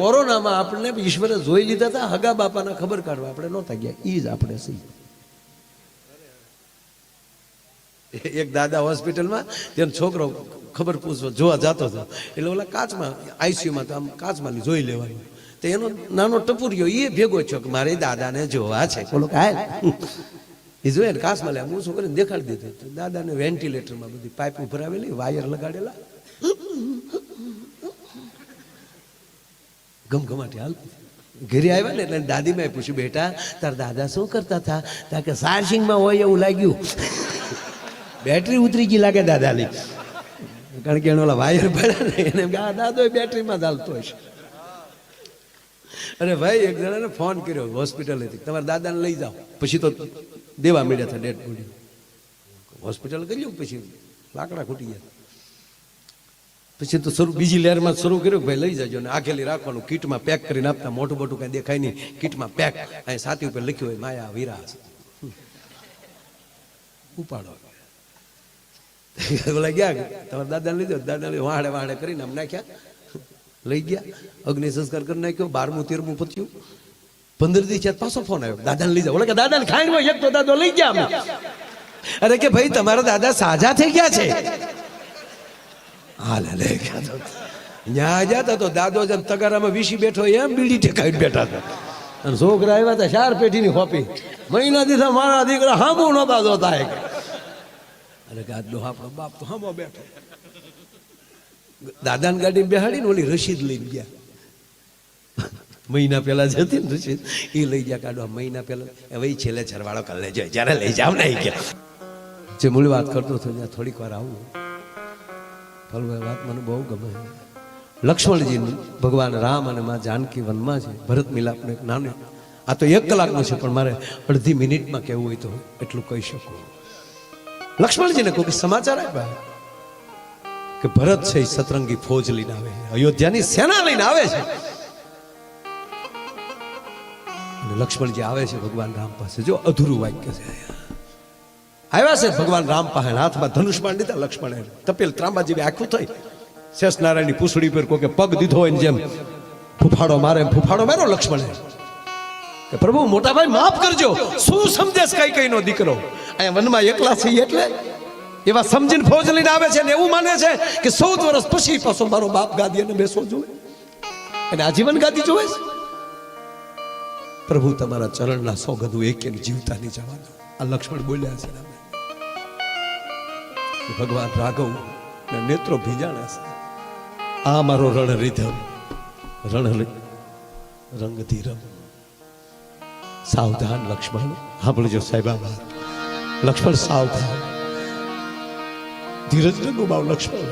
કોરોનામાં આપણને ઈશ્વરે જોઈ લીધા હતા, હગા બાપાના ખબર કાઢવા. આપણે નહોતા ગયા. એ જ આપણે સહી. એક દાદા હોસ્પિટલમાં તેનો છોકરો ખબર પૂછવા જોવા જતો હતો. એટલે ઓલા કાચમાં, આઈસીયુમાં તો આમ કાચમાં જોઈ લેવાનું. તો એનો નાનો ટપુરિયો એ ભેગો છો કે મારે દાદાને જોવા છે. બોલો કાય એ જોઈએ ને કાચમાં લે હું શું કરીને દેખાડી દીધું. દાદાને વેન્ટિલેટરમાં બધી પાઇપ ભરાવેલી વાયર લગાડેલા. ગમગમાટી હાલ ઘરે આવ્યા ને એટલે દાદીમાએ પૂછ્યું, બેટા, તાર દાદા શું કરતા હતા? તા કે ચાર્જિંગમાં હોય એવું લાગ્યું. બેટરી ઉતરી ગઈ લાગે દાદાની. કારણ કે એનો ઓલા વાયર પડ્યા ને એને આ દાદો બેટરીમાં ચાલતો હશે. અરે ભાઈ, એક જણાને ફોન કર્યો હોસ્પિટલેથી તમારા દાદાને લઈ જાઓ. પછી તો દેવા મળ્યા હતા, ડેડ બોડી. હોસ્પિટલ કર્યું પછી લાકડા ખૂટી ગયા. પછી તો શરૂ બીજી લહેરમાં શરૂ કર્યું ભાઈ લઈ જજો ને આખેલી રાખવાનું. કીટમાં પેક કરીને આપતા. મોટું મોટું કઈ દેખાય નહીં. કીટમાં પેક. અહીં સાથી ઉપર લખ્યું હોય, માયા વિરાસ ઉપાડો. ઓલા ગયા તમારા દાદાને લીધો દાદાને વાહડે વાહડે કરીને આમ નાખ્યા. લઈ ગયા. અગ્નિ સંસ્કાર કરી નાખ્યો. બારમું, તેરમું પત્યું. પંદર દી છે પાછો ફોન આવ્યો. દાદાને લઈ જાઓ. કે, દાદાને હોય એક તો દાદો લઈ ગયા અરે કે, ભાઈ, તમારા દાદા સાજા થઈ ગયા છે. હાલે લે ન્યા જતા તો દાદો જેમ તગારામાં વીસી બેઠો એમ બીડી ટેકાઈ બેઠા હતા. અને છોકરા આવ્યા હતા ચાર પેઢીની હોપી. મહિના દીધા મારા દીકરા હામું નહોતા જોતા એક કે આજનો આપણો બાપ તો હામો બેઠો. દાદાની ગાડી બેહાડીને ઓલી રસીદ લઈ ગયા. મહિના પહેલા જતી ને રસીદ એ લઈ ગયા કાઢવા. મહિના પહેલા, હવે ઈ છેલ્લે છરવાળો કરી લેજો જ્યારે લઈ જાવ ને ગયા જે મૂળ વાત કરતો હતો, ત્યાં થોડીક વાર આવું. ફલભાઈ વાત મને બહુ ગમે. લક્ષ્મણજી ભગવાન રામ અને માં જાનકી વનમાં છે, ભરત મિલાપનું એક નાનું આ તો એક કલાકનું છે, પણ મારે અડધી મિનિટમાં કહેવું હોય તો એટલું કહી શકું. લક્ષ્મણજીને કોઈ સમાચાર આપ્યા? કે ભરત છે સતરંગી ફોજ લઈને આવે અયોધ્યાની સેના લઈને આવે છે. લક્ષ્મણજી આવે છે ભગવાન રામ પાસે. જો અધૂરું વાક્ય છે. આવ્યા છે ભગવાન રામ પાસે હાથમાં ધનુષ લીધા, લક્ષ્મણે તપેલ ત્રાંબા જેવી આખું થઈ. શેષ નારાયણની પૂછડી પર કોઈ પગ દીધો હોય જેમ ફૂફાડો મારે ફૂફાડો મારો, લક્ષ્મણે. કે પ્રભુ મોટા ભાઈ માફ કરજો. શું સમજેશ કઈ કઈ નો દીકરો? અહીંયા વનમાં એકલા છે એટલે એવા સમજીને ફોજ લઈને આવે છે ને એવું માને છે કે ચૌદ વર્ષ પછી પાછો મારો બાપ ગાદી અને બેસવો જોવે. અને આજીવન ગાદી જોવે છે. પ્રભુ, તમારા ચરણના સોગંદુ એક એક જીવતા નહીં જવાનું. આ લક્ષ્મણ બોલ્યા છે. ભગવાન રાઘવ નેત્રો ભીંજાણા છે. આ મારો રણ રીધમ રણ રંગધીરમ. સાવધાન લક્ષ્મણ, સાંભળજો સાહેબ લક્ષ્મણ સાવધાન. ધીરજ ને ગુમાવ લક્ષ્મણ.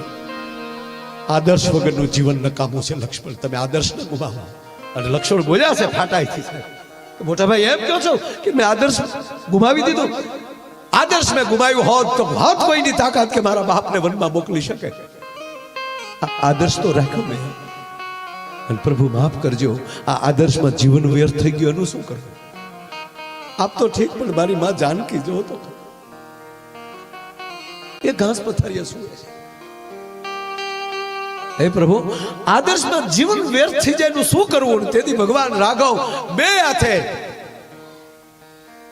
આદર્શ વગરનું જીવન નકામું છે લક્ષ્મણ. તમે આદર્શ ને ગુમાવો અને લક્ષ્મણ બોલ્યા છે ફાટાઈથી. મોટા ભાઈ એમ કહો છો કે મેં આદર્શ ગુમાવી દીધું? આદર્શ મેં ગુમાવ્યું હોત તો હોત કોઈની તાકાત કે મારા બાપને વનમાં મોકલી શકે. આદર્શ તો રાખ્યો મેં. અને પ્રભુ માફ કરજો, આ આદર્શમાં જીવન વ્યર્થ થઈ ગયું, એનું શું કરવું? આપ તો ઠીક, પણ મારી માં જાનકી જો તો. એ ઘાસ પથારીયા શું હે પ્રભુ, આદર્શમાં જીવન વ્યર્થ થઈ જાય શું કરવું? તેથી ભગવાન રાઘવ બે હાથે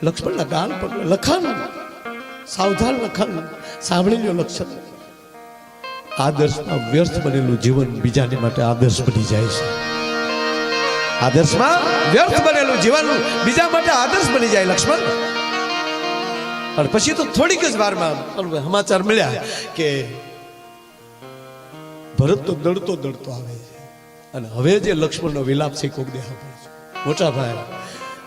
લક્ષ્મણના ગાન પર લખન સાવધાન લખાણ સાંભળી લો લક્ષણ. આદર્શમાં વ્યર્થ બનેલું જીવન બીજાને માટે આદર્શ બની જાય છે. આદર્શમાં વ્યર્થ બનેલું જીવન બીજા માટે આદર્શ બની જાય, લક્ષ્મણ. અને પછી તો થોડીક જ વારમાં સમાચાર મળ્યા કે ભરત તો દડતો દડતો આવે છે. અને હવે જે લક્ષ્મણનો વિલાપ છે કોક દેહ મોટા ભાઈ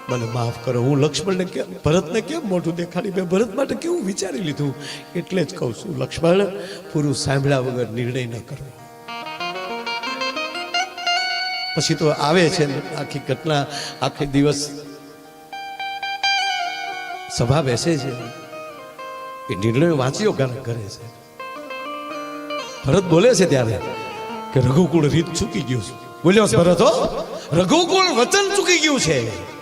મને માફ કરો, હું લક્ષ્મણને કેમ ભરતને કેમ મોઢું દેખાડી? મેં ભરત માટે કેવું વિચારી લીધું? એટલે જ કહું છું, લક્ષ્મણ, પૂરું સાંભળ્યા વગર નિર્ણય ન કરવો પછી તો આવે છે આખી ઘટના, આખી દિવસ. સભા બેસે છે. એ નિર્ણય વાંચ્યો કરે છે. ભરત બોલે છે ત્યારે કે રઘુકુળ રીત ચૂકી ગયું છે. બોલ્યો ભરત હો, રઘુકુળ વચન ચૂકી ગયું છે.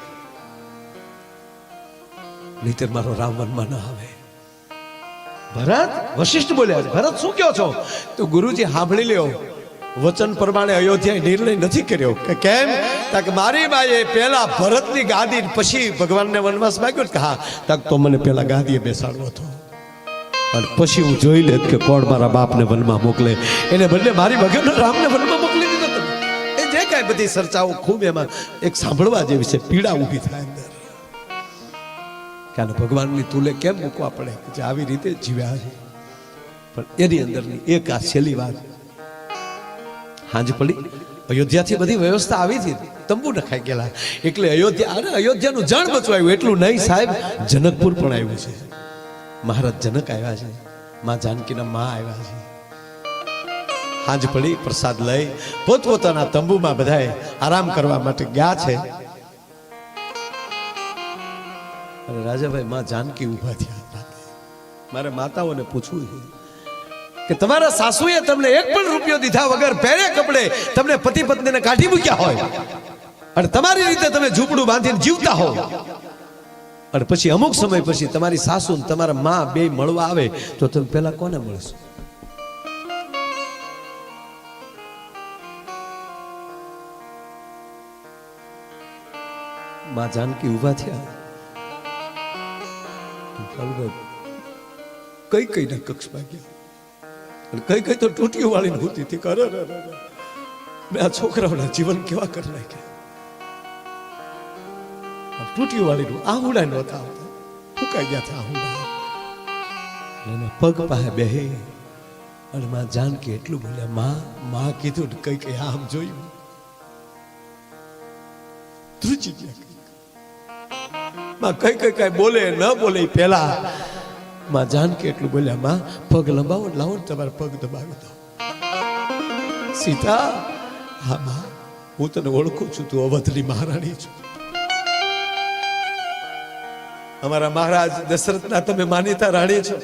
નહીતર મારો રામ વનમાં ન આવે. ભરત, વશિષ્ઠ બોલ્યા છે. ભરત, શું કહો છો? તો ગુરુજી સાંભળી લ્યો. વચન પ્રમાણે અયોધ્યાએ નિર્ણય નથી કર્યો. કે કેમ? તક મારી બાએ પહેલા ભરતની ગાદી પછી ભગવાનને વનવાસ માંગ્યો કે હા તક તો મને પહેલા ગાદીએ બેસાડવો હતો. અને પછી હું જોઈ લેત કે કોણ મારા બાપને વનમાં મોકલે. એને બદલે મારી વગર રામને વનમાં મોકલી દીધો એ જે કાંઈ બધી ચર્ચાઓ ખૂબ એમાં એક સાંભળવા જેવી છે, પીડા ઊભી થાય અંદર. આને ભગવાનની તુલે કેમ મૂકવા પડે જે આવી રીતે જીવ્યા છે? પણ એની અંદરની એક આ છેલ્લી વાત. હાંજ પડી. અયોધ્યાથી બધી વ્યવસ્થા આવી હતી. તંબુ નખાઈ ગયેલા. એટલે અયોધ્યા અરે અયોધ્યાનું જણ બચવાયું. એટલું નહીં, સાહેબ. જનકપુર પણ આવ્યું છે. મહારાજ જનક આવ્યા છે. માં જાનકીના માં આવ્યા છે. હાંજ પડી, પ્રસાદ લઈ, પોતપોતાના તંબુમાં બધાએ આરામ કરવા માટે ગયા છે. અને રાજાભાઈ માં જાનકી ઊભા થયા. મારે માતાઓને પૂછવું કે તમારા સાસુએ તમને એક પણ રૂપિયો દીધા વગર પહેરે કપડે તમને પતિ પત્નીને કાઢી મૂક્યા હોય. અને તમારી રીતે તમે ઝૂંપડું બાંધીને જીવતા હો. અને પછી અમુક સમય પછી તમારી સાસુ તમારા માં બે મળવા આવે તો તમે પેલા કોને મળશો? માં જાનકી ઊભા થયા. કઈ કઈ ના કક્ષમાં ગયા અને કઈ કઈ તો ટૂટીઓ વાળી હોતી હતી કરે. મેં આ છોકરાઓના જીવન કેવા કરી નાખ્યા. ટૂટીઓ વાળીનું આહુડા નહોતા આવતા. ફૂંકાઈ ગયા હતા આહુડા. એના પગ પાસે બેહે અને માં જાનકી એટલું બોલ્યા, માં માં કીધું કઈ કઈ આમ જોયું. ધ્રુજી ગયા માં કઈ કઈ કઈ બોલે, ન બોલે પેલા માં જાનકી એટલું બોલ્યા, માં, પગ લંબાવો લાવો ને તમારા પગ દબાવી દો. સીતા, હા, માં, હું તને ઓળખું છું, તું અવધની મહારાણી છું. અમારા મહારાજ દશરથના તમે માનીતા રાણી છો.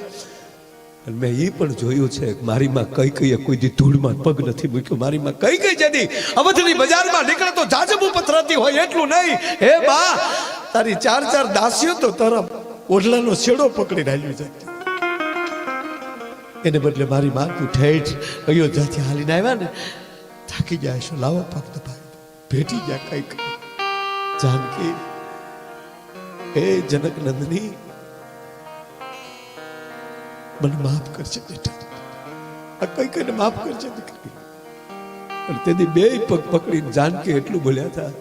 અને મેં એ પણ જોયું છે કે મારી માં કઈ કઈ કોઈ દી ધૂળમાં પગ નથી મૂક્યો. મારી માં કઈ કઈ જદી અવધની બજારમાં નીકળે તો જાજબુ પથરાતી હોય એટલું નહીં. હે બા તારી ચાર ચાર દાસીઓ તો તરફ ઓઢલાનો છેડો પકડી રાખ્યું છે. એને બદલે મારી માં તું ઠેઠ અયોધ્યાથી હાલીને આવ્યા ને, થાકી જાય છો લાવો ભક્ત ભાઈ ભેટી ગયા કઈ કઈ જાનકી હે જનક નંદની, મને માફ કરજે બેટા. આ કઈ કઈને માફ કરજે દીકરી. પણ તેથી બે પગ પકડીને જાનકી એટલું બોલ્યા હતા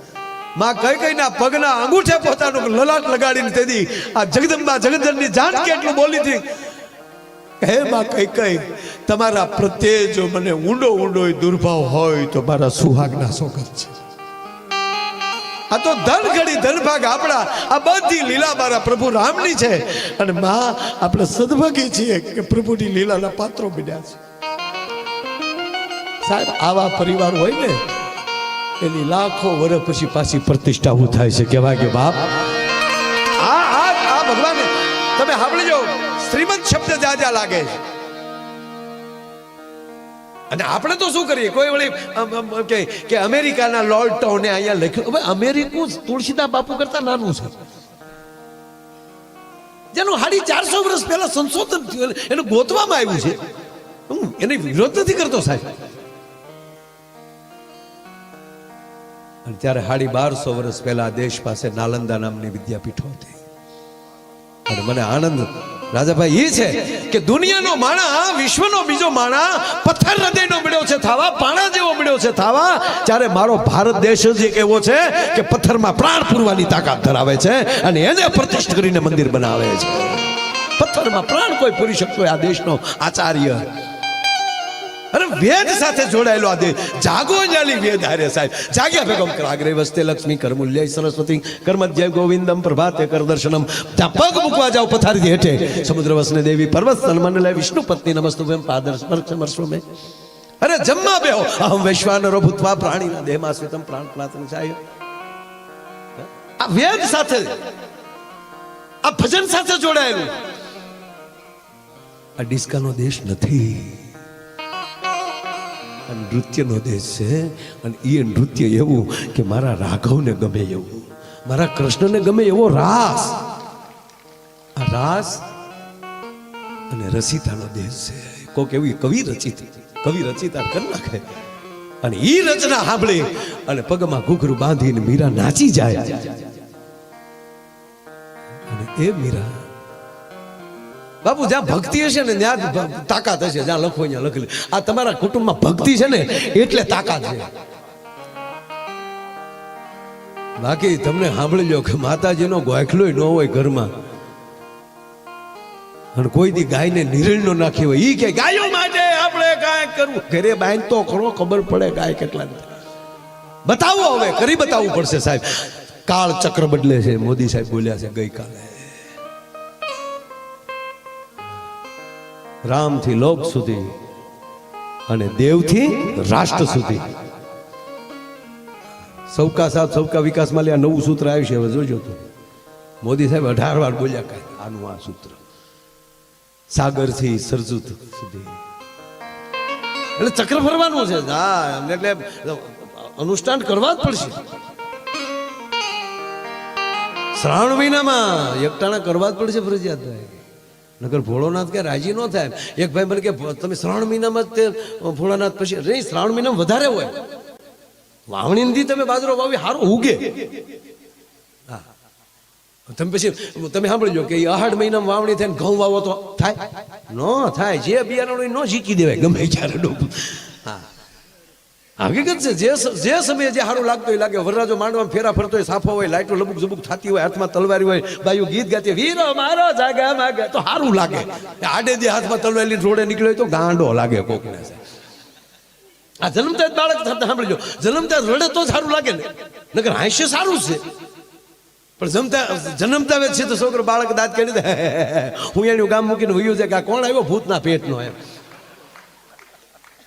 માં કઈ કઈ ના પગના અંગૂઠે પોતાનું લલાટ લગાડીને તેથી આ જગદંબા જગદનની જાણ કેટલું બોલી હતી? હે માં કઈ કઈ, તમારા પ્રત્યે જો મને ઊંડો ઊંડો દુર્ભાવ હોય તો મારા સુહાગના સોગત છે. આ તો ધન ઘડી ધન ભાગ આપણા, આ બધી લીલા મારા પ્રભુ રામની છે. અને માં, આપણે સદભાગી છીએ કે પ્રભુની લીલાના પાત્રો બન્યા છે. સાહેબ, આવા પરિવાર હોય ને એની લાખો વર્ષ પછી પાછી પ્રતિષ્ઠા હું થાય છે. કેવા કે બાપ. આ આ આ ભગવાન તમે સાંભળજો, શ્રીમંત શબ્દ જ્યાં લાગે છે. અને આપણે તો શું કરીએ? કોઈ વળી કે અમેરિકાના લોર્ડ ટાઉને અહીંયા લખ્યું. હવે અમેરિકું તુલસીદા બાપુ કરતા નાનું છે. જેનું હાડી ચારસો વર્ષ પહેલા સંશોધન થયું. એનું ગોતવામાં આવ્યું છે. હું એને વિરોધ નથી કરતો સાહેબ. અને ત્યારે સાડી બારસો વર્ષ પહેલા દેશ પાસે નાલંદા નામની વિદ્યાપીઠો હતી. અને મને આનંદ, રાજાભાઈ એ છે કે દુનિયાનો માણા, વિશ્વનો બીજો માણા, પથ્થર હૃદયનો મળ્યો છે થાવા, પાણા જેવો મળ્યો છે થાવા, ત્યારે મારો ભારત દેશ જ એક એવો છે કે પથ્થરમાં પ્રાણ પૂરવાની તાકાત ધરાવે છે અને એને પ્રતિષ્ઠ કરીને મંદિર બનાવે છે. પથ્થરમાં પ્રાણ કોઈ પૂરી શકતો આ દેશનો આચાર્ય. અરે વેદ સાથે જોડાયેલો આ દેહ. જાગો જાલી વેદ હારે સાહેબ. જાગ્યા ભેગમ કરાગ્રે વસ્તે લક્ષ્મી કરમૂલ્ય સરસ્વતી. કર્મજ્ય ગોવિંદમ પ્રભાતે કર દર્શનમ. ત્યાં પગ મૂકવા જાઓ પથારી હેઠે. સમુદ્ર વસને દેવી પર્વત સન્માન લે વિષ્ણુ પત્ની નમસ્તુ એમ પાદર સ્પર્શ મેં. અરે જમ્મા બેહો. અહમ વૈશ્વાનરો ભૂતવા પ્રાણીના દેહમાં સ્વેતમ પ્રાણ પ્લાતન ચાય આ વેદ સાથે. આ ભજન સાથે જોડાયેલું. આ ડિસ્કાનો દેશ નથી. નૃત્યનો દેશ છે અને એ નૃત્ય એવું કે મારા રાઘવને ગમે એવું. મારા કૃષ્ણને ગમે એવો રાસ. આ રાસ અને રસિતાનો દેશ છે. કોક એવી કવિ રચિત, કવિ રચિતા કરી નાખે. અને એ રચના સાંભળી અને પગમાં ઘૂઘરું બાંધીને મીરા નાચી જાય. અને એ મીરા બાપુ, જ્યાં ભક્તિ હશે ને, ત્યાં તાકાત હશે, જ્યાં લખો, ત્યાં લખી આ તમારા કુટુંબમાં ભક્તિ છે ને, એટલે તાકાત છે. બાકી તમને સાંભળી લો કે માતાજીનો ગોખલો ન હોય ઘરમાં. અને કોઈ દી ગાયને નિરણ નો નાખી હોય, ઈ કે ગાયો માટે આપણે કાંઈ કરવું. ઘરે બાંધ તો ખરો ખબર પડે ગાય કેટલા બતાવો હવે, કરી બતાવવું પડશે સાહેબ. કાળ ચક્ર બદલે છે, મોદી સાહેબ બોલ્યા છે ગઈકાલે. રામથી લોક સુધી અને દેવથી રાષ્ટ્ર સુધી. સૌકા સાથ સૌકા વિકાસમાં લે આ નવું સૂત્ર આવ્યું છે, હવે જોજો તો. મોદી સાહેબ અઢાર વાર બોલ્યા કાંઈ આનું આ સૂત્ર. સાગરથી સરજુત સુધી. એટલે ચક્ર ફરવાનું છે. હા એટલે અનુષ્ઠાન કરવા જ પડશે. શ્રાવણ મહિનામાં એકટાણા કરવા જ પડશે ફરજિયાત ભાઈ. નગર ભોળોનાથ કે રાજી ન થાય. એક ભાઈ મને કે, તમે શ્રાવણ મહિનામાં જ તે ભોળાનાથ પછી નહીં શ્રાવણ મહિનામાં વધારે હોય. વાવણી નથી તમે બાજરો વાવી સારું ઉગે. હા. તમે પછી, તમે સાંભળજો કે ઈ અહાડ મહિનામાં વાવણી થાય ઘઉં વાવો તો થાય. ન થાય. જે બિયારણ ન શીખી દેવાય, ગમે ત્યારે ડૂબ. હા. હકીકત છે જે જે સમયે જે સારું લાગતું હોય લાગે. વરરાજો માંડવામાં ફેરા ફરતો હોય સાફો હોય લાઈટો લબુક ઝબુક થતી હોય હાથમાં તલવારી હોય બાયું ગીત ગાતી હોય, વીરો મારો જાગા માગે. તો સારું લાગે. આડે જે હાથમાં તલવારી રોડે નીકળ્યો હોય તો ગાંડો લાગે કોકને. આ જન્મતા જ બાળક સાંભળજો. જન્મતા રડે તો સારું લાગે ને. નકર હાસ્ય સારું છે. પણ જમતા જન્મતા વેચ છે તો છોકરો બાળક દાંત કરી દે. હું એનું ગામ મૂકીને વયું છે કે આ કોણ આવ્યો? ભૂતના પેટનો એમ.